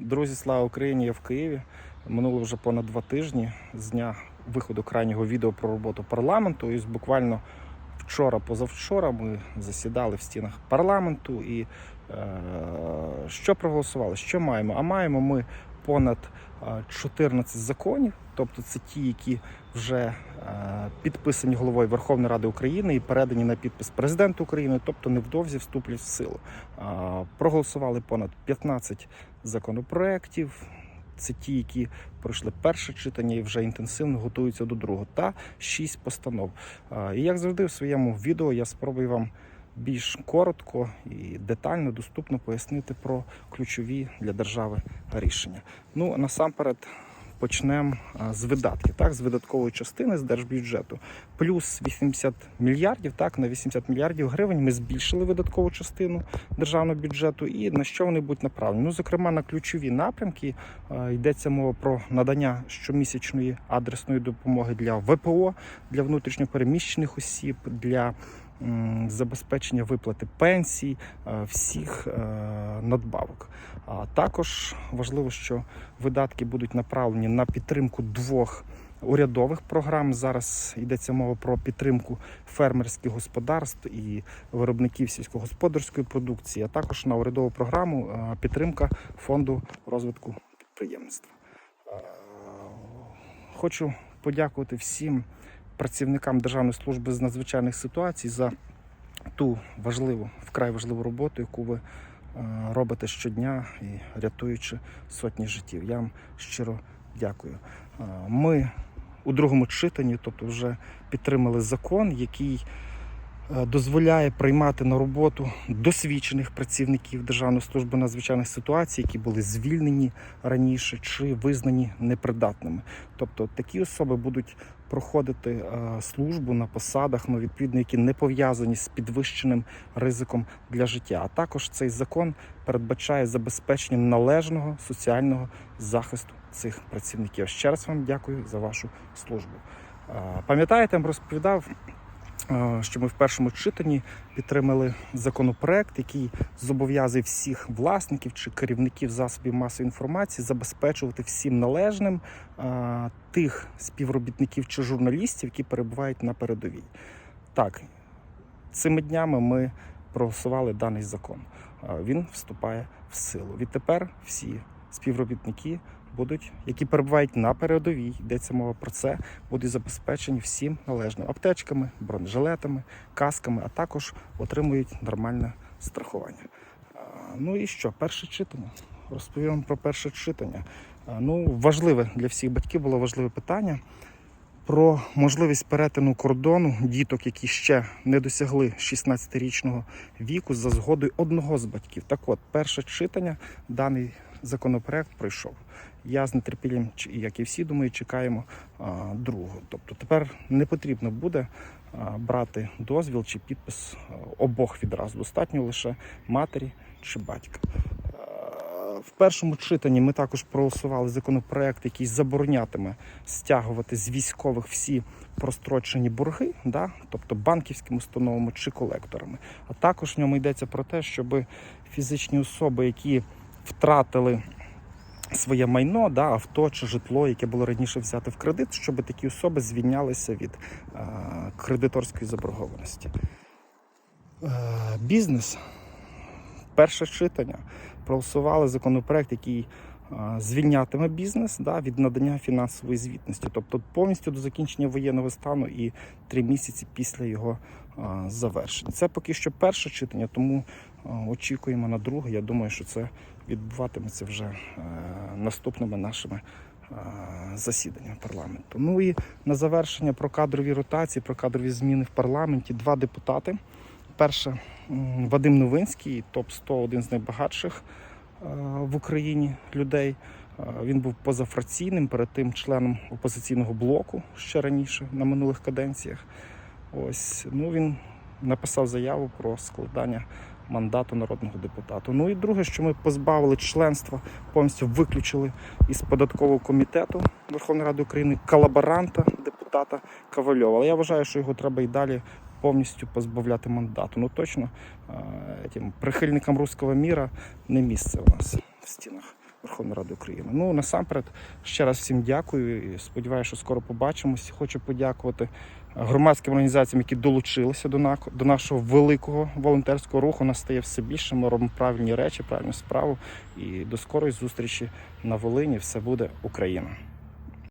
Друзі, слава Україні! Я в Києві. Минуло вже понад два тижні з дня виходу крайнього відео про роботу парламенту. І буквально вчора, позавчора, ми засідали в стінах парламенту і е, що проголосували? Що маємо? А маємо ми понад е, 14 законів, тобто це ті, які вже е, підписані головою Верховної Ради України і передані на підпис президенту України, тобто невдовзі вступлять в силу. Проголосували понад 15 законопроєктів. Це ті, які пройшли перше читання і вже інтенсивно готуються до другого, та шість постанов. І як завжди, в своєму відео я спробую вам більш коротко і детально, доступно пояснити про ключові для держави рішення. Ну насамперед. Почнемо з видатків, так, з видаткової частини з держбюджету. Плюс 80 мільярдів, так, на 80 мільярдів гривень ми збільшили видаткову частину державного бюджету і на що вони будуть направлені. Ну, зокрема, на ключові напрямки йдеться мова про надання щомісячної адресної допомоги для ВПО, для внутрішньопереміщених осіб, для забезпечення виплати пенсій, е, всіх е, надбавок. А також важливо, що видатки будуть направлені на підтримку двох урядових програм. Зараз йдеться мова про підтримку фермерських господарств і виробників сільськогосподарської продукції, а також на урядову програму е, підтримка фонду розвитку підприємництва. Хочу подякувати всім працівникам Державної служби з надзвичайних ситуацій за ту важливу, вкрай важливу роботу, яку ви е, робите щодня і рятуючи сотні життів. Я вам щиро дякую. Е, Ми у другому читанні, тобто вже підтримали закон, який дозволяє приймати на роботу досвідчених працівників Державної служби надзвичайних ситуацій, які були звільнені раніше чи визнані непридатними. Тобто такі особи будуть проходити е, службу на посадах, ну відповідно, які не пов'язані з підвищеним ризиком для життя. А також цей закон передбачає забезпечення належного соціального захисту цих працівників. Ще раз вам дякую за вашу службу. Е, Пам'ятаєте, я вам розповідав. Е, Що ми в першому читанні підтримали законопроект, який зобов'язує всіх власників чи керівників засобів масової інформації забезпечувати всім належним е, тих співробітників чи журналістів, які перебувають на передовій. Так, цими днями ми проголосували даний закон. Е, Він вступає в силу. Відтепер всі співробітники будуть, які перебувають на передовій, йдеться мова про це, будуть забезпечені всім належним аптечками, бронежилетами, касками, а також отримують нормальне страхування. Ну і що, перше читання. Розповім про перше читання. Ну, важливе для всіх батьків було важливе питання про можливість перетину кордону діток, які ще не досягли 16-річного віку, за згодою одного з батьків. Так от, перше читання, даний законопроект пройшов. Я з нетерпінням, як і всі думаю, чекаємо другого. Тобто тепер не потрібно буде брати дозвіл чи підпис обох відразу. Достатньо лише матері чи батька. В першому читанні ми також проголосували законопроект, який заборонятиме стягувати з військових всі прострочені борги, да? тобто банківськими установами чи колекторами. А також в ньому йдеться про те, щоб фізичні особи, які втратили своє майно, да, авто чи житло, яке було раніше взяте в кредит, щоб такі особи звільнялися від е, кредиторської заборгованості. Е, бізнес перше читання проголосували законопроект, який звільнятиме бізнес да, від надання фінансової звітності, тобто повністю до закінчення воєнного стану і три місяці після його а, завершення. Це поки що перше читання, тому а, очікуємо на друге. Я думаю, що це відбуватиметься вже е, наступними нашими. а, Засідання парламенту. Ну і на завершення про кадрові ротації, про кадрові зміни в парламенті. Два депутати. Перше Вадим Новинський, топ 100 один з найбагатших е, в Україні людей. Е, Він був позафракційним, перед тим членом опозиційного блоку ще раніше на минулих каденціях. Ось ну він написав заяву про складання мандату народного депутата. Ну і друге, що ми позбавили членства, повністю виключили із податкового комітету Верховної Ради України колаборанта депутата Ковальова. Але я вважаю, що його треба і далі повністю позбавляти мандату. Ну точно е, тим прихильникам руського міра не місце у нас в стінах Верховної. Ради України. Ну насамперед, ще раз всім дякую сподіваюся, що скоро побачимось. Хочу подякувати громадським організаціям, які долучилися до нашого великого волонтерського руху. Нас стає все більше. Ми робимо правильні речі, правильну справу. І до скорої зустрічі на Волині. Все буде Україна.